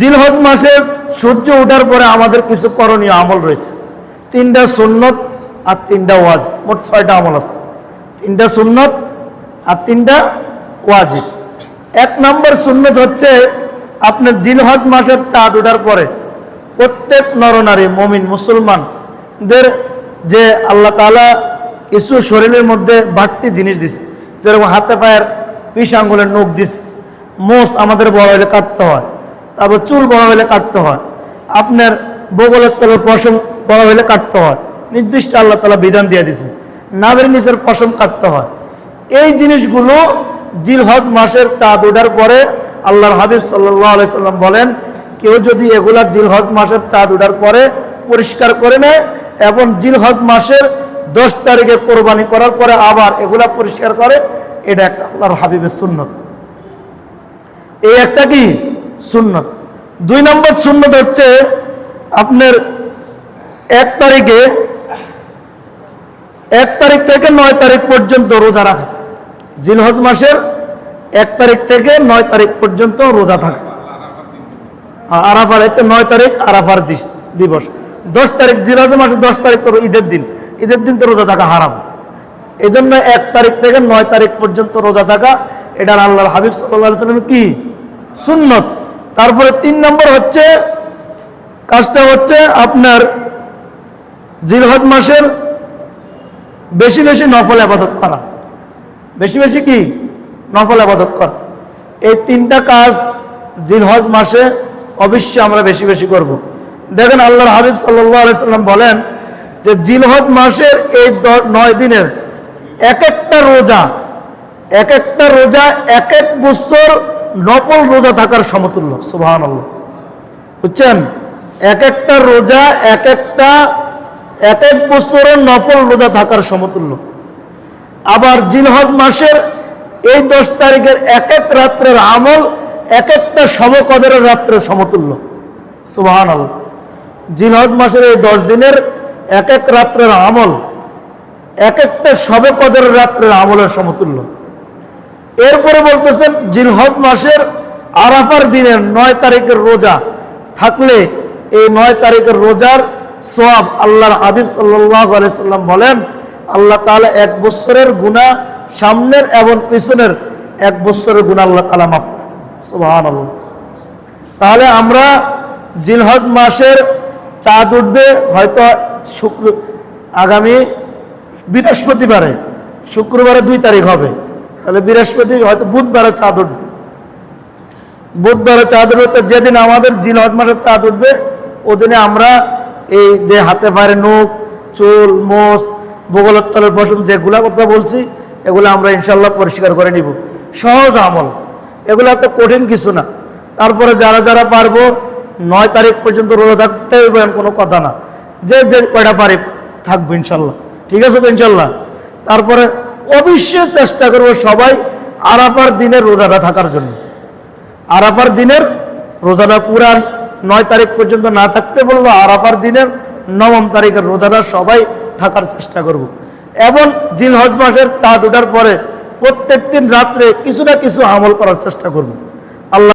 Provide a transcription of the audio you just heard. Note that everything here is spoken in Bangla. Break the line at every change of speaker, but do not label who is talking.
জিলহজ মাসের সূর্য ওঠার পরে আমাদের কিছু করণীয় আমল রয়েছে। তিনটা সুন্নত আর তিনটা ওয়াজ মোট ছয়টা আমল আছে। তিনটা সুন্নত আর তিনটা ওয়াজিব। এক নম্বর সুন্নত হচ্ছে আপনার জিলহজ মাসের চাঁদ ওঠার পরে প্রত্যেক নরনারী, মমিন, মুসলমানদের যে আল্লাহ তাআলা কিছু শরীরের মধ্যে বাড়তি জিনিস দিছে, যেরকম হাতে পায়ের পিস আঙ্গুলের নখ দিছে, মোষ আমাদের বড় কাটতে হয়। তারপর চুল বড় হলে কাটতে হয়। আপনার বগলের তলের পশম বড় হলে কাটতে হয়। নির্দিষ্ট আল্লাহ তালা বিধান দিয়ে দিছে নাবের নিচের পশম কাটতে হয়। এই জিনিসগুলো জিলহজ মাসের চাঁদ ওঠার পরে আল্লাহর হাবিব সাল্লাহ আলাইসাল্লাম বলেন, কেউ যদি এগুলা জিলহজ মাসের চাঁদ ওঠার পরে পরিষ্কার করে নেয় এবং জিলহজ মাসের দশ তারিখে কোরবানি করার পরে আবার এগুলা পরিষ্কার করে, এটা একটা আল্লাহর হাবিবের সুন্নত। এই একটা কি? সুন্নত। দুই নম্বর সুন্নত হচ্ছে আপনার এক তারিখে, এক তারিখ থেকে নয় তারিখ পর্যন্ত রোজা রাখা। জিলহজ মাসের এক তারিখ থেকে নয় তারিখ পর্যন্ত রোজা থাকা। আর আরাফার একটা নয় তারিখ আরাফার দিবস। দশ তারিখ জিলহজ মাসের দশ তারিখ তো ঈদের দিন। ঈদের দিন তো রোজা থাকা হারাম। এই জন্য এক তারিখ থেকে নয় তারিখ পর্যন্ত রোজা থাকা এটা আল্লাহর হাবিব সাল্লাহ সাল্লাম কি? সুন্নত। তারপরে তিন নম্বর হচ্ছে, কাজটা হচ্ছে আপনার জিলহজ মাসের বেশি বেশি নফল আবাদত করা। বেশি বেশি কি? নফল আবাদত করা। এই তিনটা কাজ জিলহজ মাসে অবশ্যই আমরা বেশি বেশি করব। দেখেন আল্লাহর হাবিব সাল্লাম বলেন যে জিলহজ মাসের এই নয় দিনের এক একটা রোজা, এক একটা রোজা এক এক বছর নকল রোজা থাকার সমতুল্য সুবাহান বুঝছেন? এক একটা রোজা, এক একটা, এক এক বছরের নফল রোজা থাকার সমতুল্য। আবার জিলহজ মাসের এই দশ তারিখের এক এক রাত্রের আমল, এক একটা সমকদরের রাত্রের সমতুল্য সুবাহান আল্লাহ জিলহজ মাসের এই দশ দিনের এক এক রাত্রের আমল, এক একটা সবে কদরের রাত্রের আমলের সমতুল্য। এরপরে বলতেছেন জিলহজ মাসের আরাফার দিনের নয় তারিখের রোজা। থাকলে এই নয় তারিখের রোজার সোয়াব আল্লাহর হাবিব সাল্লাম বলেন, আল্লাহ তাআলা এক বছরের গুণা সামনের এবং পিছনের এক বছরের গুণা আল্লাহ তালা মাফ করে দেন। সুবহান তাহলে আমরা জিলহজ মাসের চাঁদ উঠবে হয়তো শুক্র আগামী বৃহস্পতিবারে। শুক্রবারে দুই তারিখ হবে। তাহলে বৃহস্পতি হয়তো বুধবারে চাঁদ উঠবে। বুধবারে চাঁদ উঠবে যেদিন আমাদের জিলহজ মাসের চাঁদ উঠবে, ওদিনে আমরা এই যে হাতে পায়ে নখ, চুল, মোষ, বগলের তলের যেগুলা কথা বলছি, এগুলো আমরা ইনশাল্লাহ পরিষ্কার করে নিব। সহজ আমল। এগুলো তো কঠিন কিছু না। তারপরে যারা যারা পারব, নয় তারিখ পর্যন্ত রোজা থাকতে কোনো কথা না। যে যে কয়টা পারি থাকব ইনশাল্লাহ ঠিক আছে তো ইনশাল্লাহ তারপরে অবশ্যই চেষ্টা করব সবাই আরাফার দিনের রোজাটা থাকার জন্য আরাফার দিনের রোজাটা পুরান নয় তারিখ পর্যন্ত না থাকতে বলব আরাফার দিনের নবম তারিখের রোজাটা সবাই থাকার চেষ্টা করব। এবং জিল হজ মাসের চাঁদ ওঠার পরে প্রত্যেক দিন রাত্রে কিছু না কিছু আমল করার চেষ্টা করব আল্লাহ